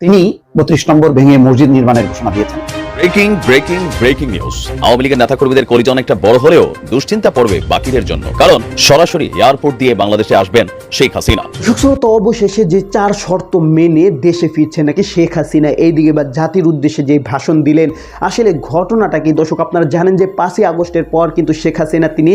তিনি বত্রিশ নম্বর ভেঙে মসজিদ নির্মাণের ঘোষণা দিয়েছেন। Breaking breaking breaking news Awami লীগের নেতাকর্মীদের করিজন অনেকটা বড় হলেও দুশ্চিন্তা পড়বে বাকিদের জন্য। কারণ সরাসরি এয়ারপোর্ট দিয়ে বাংলাদেশে আসবেন শেখ হাসিনা। সুশ্রত অবশেষে যে চার শর্ত মেনে দেশে ফিরছে নাকি শেখ হাসিনা, এইদিকে বা জাতির উদ্দেশ্যে যে ভাষণ দিলেন, আসলে ঘটনাটা কি? দর্শক, আপনারা জানেন যে পাঁচই আগস্টের পর কিন্তু শেখ হাসিনা তিনি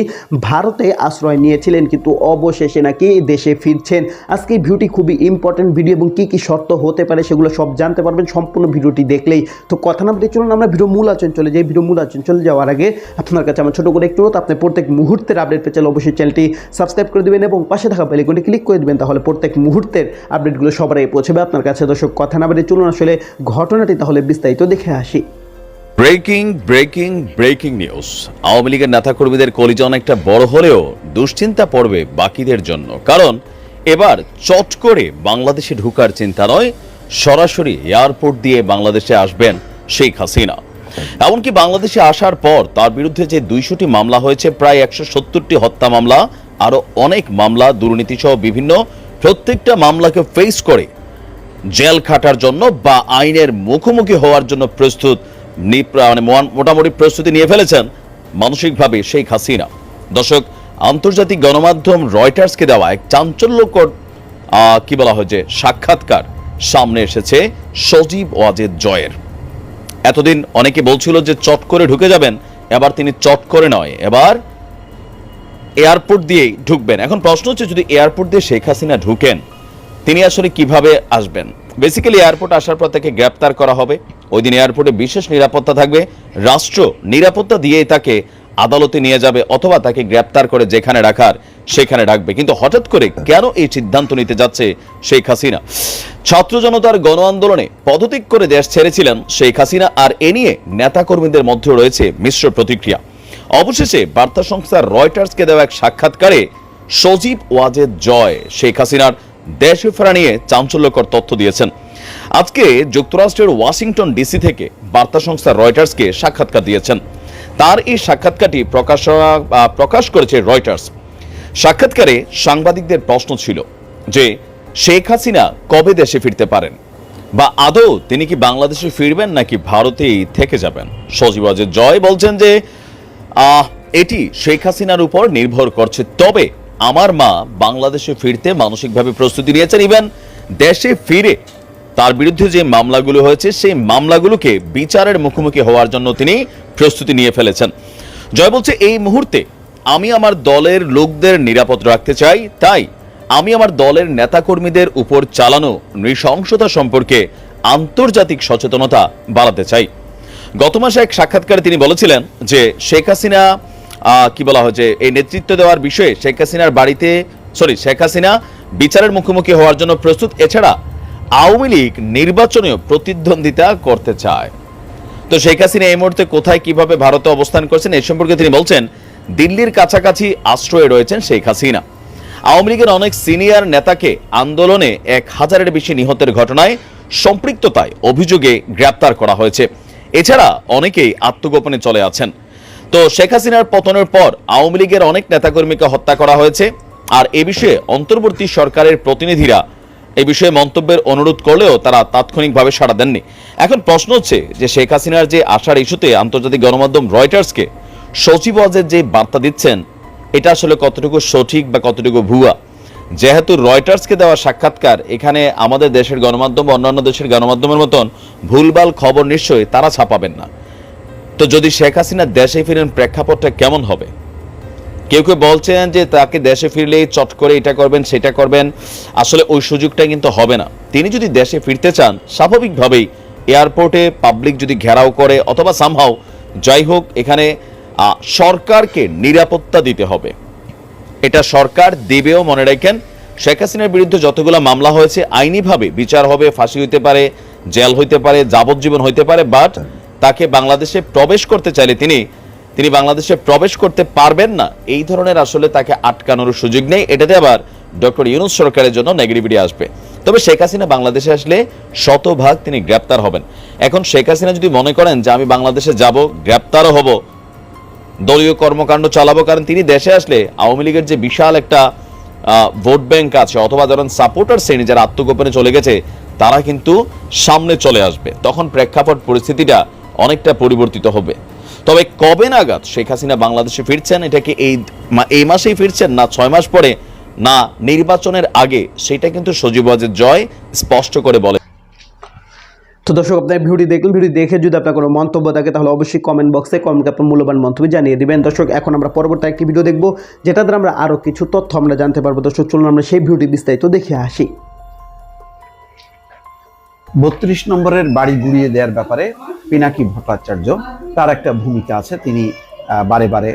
ভারতে আশ্রয় নিয়েছিলেন, কিন্তু অবশেষে নাকি দেশে ফিরছেন। আজকে ভিডিওটি খুবই ইম্পর্টেন্ট ভিডিও এবং কি কি শর্ত হতে পারে সেগুলো সব জানতে পারবেন। সম্পূর্ণ ভিডিওটি দেখলেই। তো কথা না বলে চলুন আমরা ভিডিও মূল আচরণ চলে যাই, ভিডিও মূল আচরণ চলে যাওয়ার আগে আপনার কাছে আমার ছোট করে একটু আপনি প্রত্যেক মুহূর্তের আপডেট পেতে চাইলে অবশ্যই চ্যানেলটি সাবস্ক্রাইব করে দেবেন এবং পাশে থাকা বেলিকনটি ক্লিক করে দেবেন, তাহলে প্রত্যেক মুহূর্তের আপডেটগুলো সবার আগে পৌঁছবে। আপনার কাছে দর্শক, কথা না বলে চলুন আসলে ঘটনাটি, তাহলে বিস্তারিত দেখে আসি। Breaking breaking breaking news Awami লীগের নেতাকর্মীদের কলিজন অনেকটা বড় হলেও দুশ্চিন্তা পড়বে বাকিদের জন্য। কারণ এবার চট করে বাংলাদেশে ঢুকার চিন্তা নয়, সরাসরি এয়ারপোর্ট দিয়ে বাংলাদেশে আসবেন। শেখ হাসিনা। এমনকি বাংলাদেশে আসার পর তার বিরুদ্ধে যে দুইশোটি মামলা হয়েছে, প্রায় একশো সত্তরটি হত্যা মামলা, আরও অনেক মামলা দুর্নীতি সহ বিভিন্ন প্রত্যেকটা মামলাকে ফেস করে জেল খাটার জন্য বা আইনের মুখোমুখি হওয়ার জন্য প্রস্তুত মানে মোটামুটি প্রস্তুতি নিয়ে ফেলেছেন মানসিকভাবে শেখ হাসিনা। দর্শক, আন্তর্জাতিক গণমাধ্যম রয়টার্সকে দেওয়া এক চাঞ্চল্যকর কি বলা হয় যে সাক্ষাৎকার সামনে এসেছে সজীব ওয়াজেদ জয়ের। এতদিন অনেকে বলছিল যে চট করে ঢুকে যাবেন, এবার তিনি চট করে নয়। এবার এয়ারপোর্ট দিয়েই ঢুকবেন। এখন প্রশ্ন হচ্ছে, যদি এয়ারপোর্ট দিয়ে শেখ হাসিনা ঢুকেন, তিনি আসলে কীভাবে আসবেন? বেসিক্যালি এয়ারপোর্ট আসার পর তাকে গ্রেপ্তার করা হবে। ওই দিন এয়ারপোর্টে বিশেষ নিরাপত্তা থাকবে। রাষ্ট্র নিরাপত্তা দিয়েই তাকে আদালতে নিয়ে যাবে অথবা তাকে গ্রেপ্তার করে যেখানে রাখার, সেখানে রাখবে। কিন্তু হঠাৎ করে কেন এই সিদ্ধান্ত নিতে যাচ্ছে শেখ হাসিনা? ছাত্র জনতার গণ আন্দোলনে পদত্যাগ করে দেশ ছেড়েছিলেন শেখ হাসিনা আর এ নিয়ে নেতাকর্মীদের মধ্যে রয়েছে মিশ্র প্রতিক্রিয়া। অবশেষে বার্তা সংস্থা রয়টার্সকে দেওয়া এক সাক্ষাৎকারে সজীব ওয়াজেদ জয় শেখ হাসিনার দেশে ফেরা নিয়ে চাঞ্চল্যকর তথ্য দিয়েছেন। আজকে যুক্তরাষ্ট্রের ওয়াশিংটন ডিসি থেকে বার্তা সংস্থা রয়টার্সকে সাক্ষাৎকার দিয়েছেন। তার এই সাক্ষাৎকারটি প্রকাশ আহ, প্রকাশ করেছে রয়টার্স। সাক্ষাৎকারে সাংবাদিকদের প্রশ্ন ছিল যে শেখ হাসিনা কবে দেশে ফিরতে পারেন? বা আদৌ তিনি কি বাংলাদেশে ফিরবেন নাকি ভারতেই থেকে যাবেন? সজীব ওয়াজেদ জয় বলছেন যে এটি শেখ হাসিনার উপর নির্ভর করছে। তবে আমার মা বাংলাদেশে ফিরতে মানসিকভাবে প্রস্তুতি নিয়েছেন। ইভেন দেশে ফিরে তার বিরুদ্ধে যে মামলাগুলো হয়েছে সেই মামলাগুলোকে বিচারের মুখোমুখি হওয়ার জন্য তিনি প্রস্তুতি নিয়ে ফেলেছেন। জয় বলছে, এই মুহূর্তে আমি আমার দলের লোকদের নিরাপদ রাখতে চাই। তাই আমি আমার দলের নেতাকর্মীদের উপর চালানো নৃশংসতা সম্পর্কে আন্তর্জাতিক সচেতনতা বাড়াতে চাই। গত মাসে এক সাক্ষাৎকারে তিনি বলেছিলেন যে, শেখ হাসিনা কি বলা হয় যে, এই নেতৃত্ব দেওয়ার বিষয়ে শেখ হাসিনার বাড়িতে, সরি, শেখ হাসিনা বিচারের মুখোমুখি হওয়ার জন্য প্রস্তুত। এছাড়া আওয়ামী লীগ নির্বাচনেও প্রতিদ্বন্দ্বিতা করতে চায়। তো শেখ হাসিনা এই মুহূর্তে কোথায়, কীভাবে ভারতে অবস্থান করছেন এই সম্পর্কে তিনি বলছেন, দিল্লির কাছাকাছি আশ্রয়ে রয়েছেন শেখ হাসিনা। আওয়ামী লীগের অনেক সিনিয়র নেতাকে আন্দোলনে এক হাজারের বেশি নিহতের ঘটনায় সম্পৃক্ততায় অভিযোগে গ্রেপ্তার করা হয়েছে। এছাড়া অনেকেই আত্মগোপনে চলে আছেন। তো শেখ হাসিনার পতনের পর আওয়ামী লীগের অনেক নেতাকর্মীকে হত্যা করা হয়েছে। আর এ বিষয়ে অন্তর্বর্তী সরকারের প্রতিনিধিরা এই বিষয়ে মন্তব্যের অনুরোধ করলেও তারা তাৎক্ষণিকভাবে সাড়া দেননি। এখন প্রশ্ন হচ্ছে যে শেখ হাসিনার যে আসার ইস্যুতে আন্তর্জাতিক গণমাধ্যম রয়টার্সকে সচিব ওয়াজের যে বার্তা দিচ্ছেন, এটা আসলে কতটুকু সঠিক বা কতটুকু ভুয়া? যেহেতু রয়টার্সকে দেওয়া সাক্ষাৎকার এখানে আমাদের দেশের গণমাধ্যম বা অন্যান্য দেশের গণমাধ্যমের মতন ভুলভাল খবর নিশ্চয়ই তারা ছাপাবেন না। তো যদি শেখ হাসিনা দেশে ফিরেন, প্রেক্ষাপটটা কেমন হবে? কেউ কেউ বলছেন যে তাকে দেশে ফিরলে চট করে এটা করবেন, সেটা করবেন। আসলে ওই সুযোগটা কিন্তু হবে না। তিনি যদি দেশে ফিরতে চান, স্বাভাবিকভাবেই এয়ারপোর্টে পাবলিক যদি ঘেরাও করে অথবা সামহাও যাই হোক, এখানে সরকারকে নিরাপত্তা দিতে হবে। এটা সরকার দেবেও মনে রাখেন। শেখ হাসিনার বিরুদ্ধে যতগুলো মামলা হয়েছে, আইনিভাবে বিচার হবে, ফাঁসি হইতে পারে, জেল হইতে পারে, যাবজ্জীবন হইতে পারে বাট তাকে বাংলাদেশে প্রবেশ করতে চাইলে তিনি তিনি বাংলাদেশে প্রবেশ করতে পারবেন না। এই ধরনের আসলে তাকে আটকানোর সুযোগ নেই। এটাতে আবার ডক্টর ইউনুস সরকারের জন্য নেগেটিভিটি আসবে। তবে শেখ হাসিনা বাংলাদেশে আসলে শতভাগ তিনি গ্রেপ্তার হবেন। এখন শেখ হাসিনা যদি মনে করেন যে আমি বাংলাদেশে যাব, গ্রেপ্তারও হব, দলীয় কর্মকাণ্ড চালাবো, কারণ তিনি দেশে আসলে আওয়ামী লীগের যে বিশাল একটা ভোট ব্যাংক আছে, অথবা ধরেন সাপোর্টার শ্রেণি যারা আত্মগোপনে চলে গেছে, তারা কিন্তু সামনে চলে আসবে। তখন প্রেক্ষাপট পরিস্থিতিটা অনেকটা পরিবর্তিত হবে। তবে কবে নাগাদ শেখ হাসিনা বাংলাদেশে ফিরছেন, এটা কি এই এই মাসেই ফিরছেন না ছয় মাস পরে? না, নির্বাচনের আগে, সেটা কিন্তু সজীব ওয়াজেদ জয় স্পষ্ট করে বলে। তো দর্শক, আপনার ভিডিও দেখলেন। ভিডিও দেখে যদি আপনার কোনো মন্তব্য থাকে, তাহলে অবশ্যই কমেন্ট বক্সে কমেন্ট আপনার মূল্যবান মন্তব্য জানিয়ে দিবেন। দর্শক, এখন আমরা পরবর্তী একটি ভিডিও দেখব যেটা দ্বারা আমরা আরও কিছু তথ্য আমরা জানতে পারব। দর্শক, চলুন আমরা সেই ভিডিওটি বিস্তারিত দেখে আসি। বত্রিশ নম্বরের বাড়ি গুড়িয়ে দেওয়ার ব্যাপারে পিনাকি ভট্টাচার্য, তার একটা ভূমিকা আছে। তিনি বারে বারে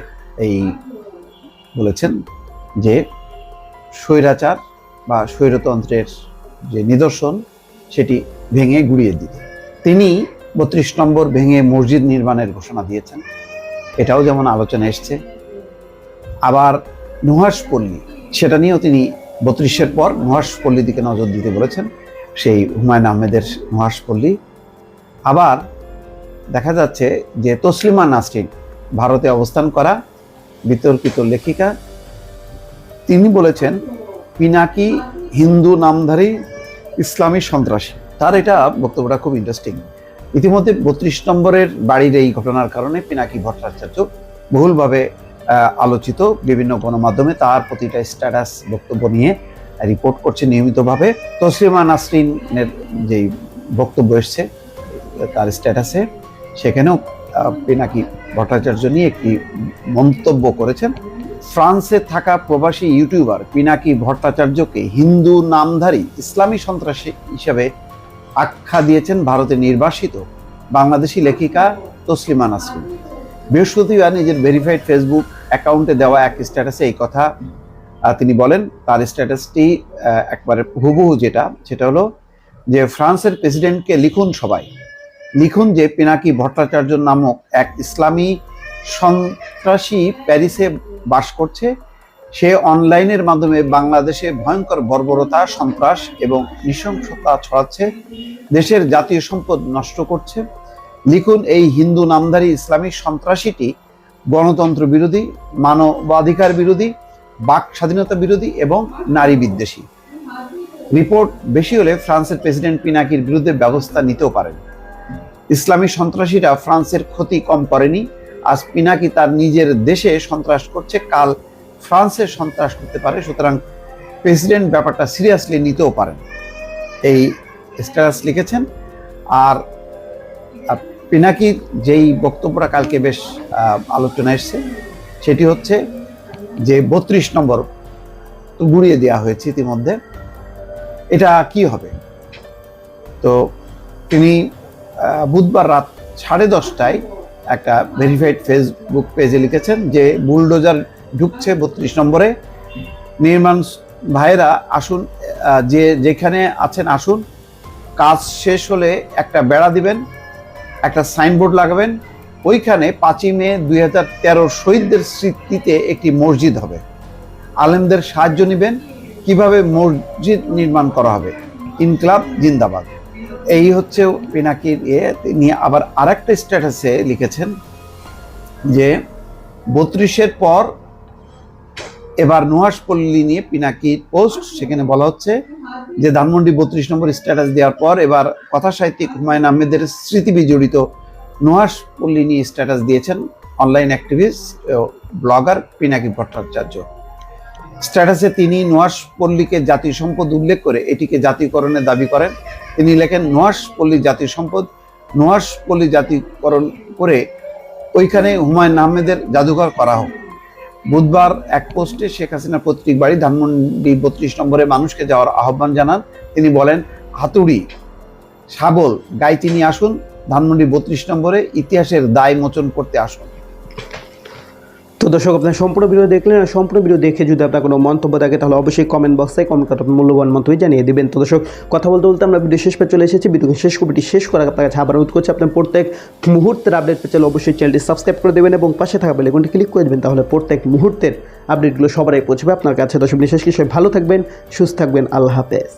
এই বলেছেন যে স্বৈরাচার বা স্বৈরতন্ত্রের যে নিদর্শন, সেটি ভেঙে গুড়িয়ে দিতে। তিনি বত্রিশ নম্বর ভেঙে মসজিদ নির্মাণের ঘোষণা দিয়েছেন। এটাও যেমন আলোচনা এসছে। আবার নুহাসপল্লী সেটা নিয়েও তিনি বত্রিশের পর নুহাসপল্লীর দিকে নজর দিতে বলেছেন। সেই হুমায়ুন আহমেদের নুহাসপল্লী আবার দেখা যাচ্ছে যে তসলিমা নাসরিন ভারতে অবস্থান করা বিতর্কিত লেখিকা। তিনি বলেছেন পিনাকি হিন্দু নামধারী ইসলামী সন্ত্রাসী? তার এটা বক্তব্যটা খুব ইন্টারেস্টিং ইতিমধ্যে বত্রিশ নম্বরের বাড়ির এই ঘটনার কারণে পিনাকি ভট্টাচার্য বহুলভাবে আলোচিত বিভিন্ন গণমাধ্যমে তার প্রতিটা স্ট্যাটাস বক্তব্য নিয়ে রিপোর্ট করছে নিয়মিতভাবে। তসলিমা নাসরিনের যে বক্তব্য এসছে, তার স্ট্যাটাসে সেখানেও পিনাকি ভট্টাচার্য নিয়ে একটি মন্তব্য করেছেন। ফ্রান্সে থাকা প্রবাসী ইউটিউবার পিনাকি ভট্টাচার্যকে হিন্দু নামধারী ইসলামী সন্ত্রাসী হিসেবে আখ্যা দিয়েছেন ভারতে নির্বাসিত বাংলাদেশি লেখিকা তসলিমা নাসরিন। বৃহস্পতিবার নিজের ভেরিফাইড ফেসবুক অ্যাকাউন্টে দেওয়া এক স্ট্যাটাসে এই কথা তিনি বলেন, তার স্ট্যাটাসটি একবারে হুবহু যেটা, সেটা হলো যে ফ্রান্সের প্রেসিডেন্টকে লিখুন সবাই। লিখুন যে পিনাকি ভট্টাচার্য নামক এক ইসলামী সন্ত্রাসী প্যারিসে বাস করছে। সে অনলাইনের মাধ্যমে বাংলাদেশে ভয়ঙ্কর বর্বরতা, সন্ত্রাস এবং নৃশংসতা ছড়াচ্ছে, দেশের জাতীয় সম্পদ নষ্ট করছে। লিখুন এই হিন্দু নামধারী ইসলামিক সন্ত্রাসীটি গণতন্ত্র বিরোধী, মানবাধিকার বিরোধী বাক স্বাধীনতা বিরোধী এবং নারী বিদ্বেষী। রিপোর্ট বেশি হলে ফ্রান্সের প্রেসিডেন্ট পিনাকির বিরুদ্ধে ব্যবস্থা নিতেও পারেন। ইসলামী সন্ত্রাসীরা ফ্রান্সের ক্ষতি কম করেনি। আজ পিনাকি তার নিজের দেশে সন্ত্রাস করছে, কাল ফ্রান্সের সন্ত্রাস করতে পারে, সুতরাং প্রেসিডেন্ট ব্যাপারটা সিরিয়াসলি নিতেও পারেন। এই স্ট্যাটাস লিখেছেন। আর পিনাকির যেই বক্তব্যটা কালকে বেশ আলোচনা এসছে, সেটি হচ্ছে যে বত্রিশ নম্বর গুড়িয়ে দেওয়া হয়েছে ইতিমধ্যে, এটা কি হবে? তো তিনি বুধবার রাত সাড়ে দশটায় একটা ভেরিফাইড ফেসবুক পেজে লিখেছেন যে বুলডোজার ঢুকছে বত্রিশ নম্বরে। নির্মাণ ভাইয়েরা, আসুন যে যেখানে আছেন আসুন। কাজ শেষ হলে একটা বেড়া দিবেন, একটা সাইনবোর্ড লাগাবেন ওইখানে পাঁচই মে দুই হাজার তেরোর শহীদদের স্মৃতিতে একটি মসজিদ হবে। আলেমদের সাহায্য নেবেন, কীভাবে মসজিদ নির্মাণ করা হবে। ইনকলাব জিন্দাবাদ। এই হচ্ছে পিনাকির ইয়ে। তিনি আবার আরেকটা স্ট্যাটাসে লিখেছেন যে, বত্রিশের পর এবার নুহাসপল্লী নিয়ে পিনাকির পোস্ট, সেখানে বলা হচ্ছে যে, ধানমন্ডি বত্রিশ নম্বর স্ট্যাটাস দেওয়ার পর এবার কথা সাহিত্যিক হুমায়ুন আহমেদের স্মৃতি বিজড়িত নুহাসপল্লী নিয়ে স্ট্যাটাস দিয়েছেন online activist blogger Pinaki Bhattacharya. স্ট্যাটাসে তিনি নোয়াশ পল্লীকে জাতীয় সম্পদ উল্লেখ করে এটিকে জাতীয়করণের দাবি করেন। তিনি লেখেন নোয়াশপল্লী জাতীয় সম্পদ নোয়াশপল্লী জাতীয়করণ করে ওইখানে হুমায়ুন আহমেদের জাদুঘর করা হোক। বুধবার এক পোস্টে শেখ হাসিনা পৈতৃক বাড়ি ধানমন্ডি বত্রিশ নম্বরে মানুষকে যাওয়ার আহ্বান জানান। তিনি বলেন, হাতুড়ি, শাবল গাইতি নিয়ে আসুন ধানমন্ডি বত্রিশ নম্বরে ইতিহাসের দায় মোচন করতে আসুন। তো দর্শক, আপনার সম্পূর্ণ ভিডিও দেখলেন। আর সম্পূর্ণ ভিডিও দেখে যদি আপনার কোনো মন্তব্য থাকে, তাহলে অবশ্যই কমেন্ট বক্সে কমেন্ট করে মূল্যবান মন্তব্য জানিয়ে দিবেন। তো দর্শক, কথা বলতে বলতে আমরা ভিডিও শেষ পে চলে এসেছি। ভিডিও শেষ কবিটি শেষ করার আপনার কাছে আবার অনুরোধ করছি, আপনার প্রত্যেক মুহূর্তের আপডেট পেতে চাইলে অবশ্যই চ্যানেলটি সাবস্ক্রাইব করে দেবেন এবং পাশে থাকা বেলেকনটি ক্লিক করে দেবেন, তাহলে প্রত্যেক মুহূর্তের আপডেটগুলো সবারই পৌঁছবে আপনার কাছে। দর্শক, বিশেষ কিছু ভালো থাকবেন, সুস্থ থাকবেন, আল্লাহ হাফেজ।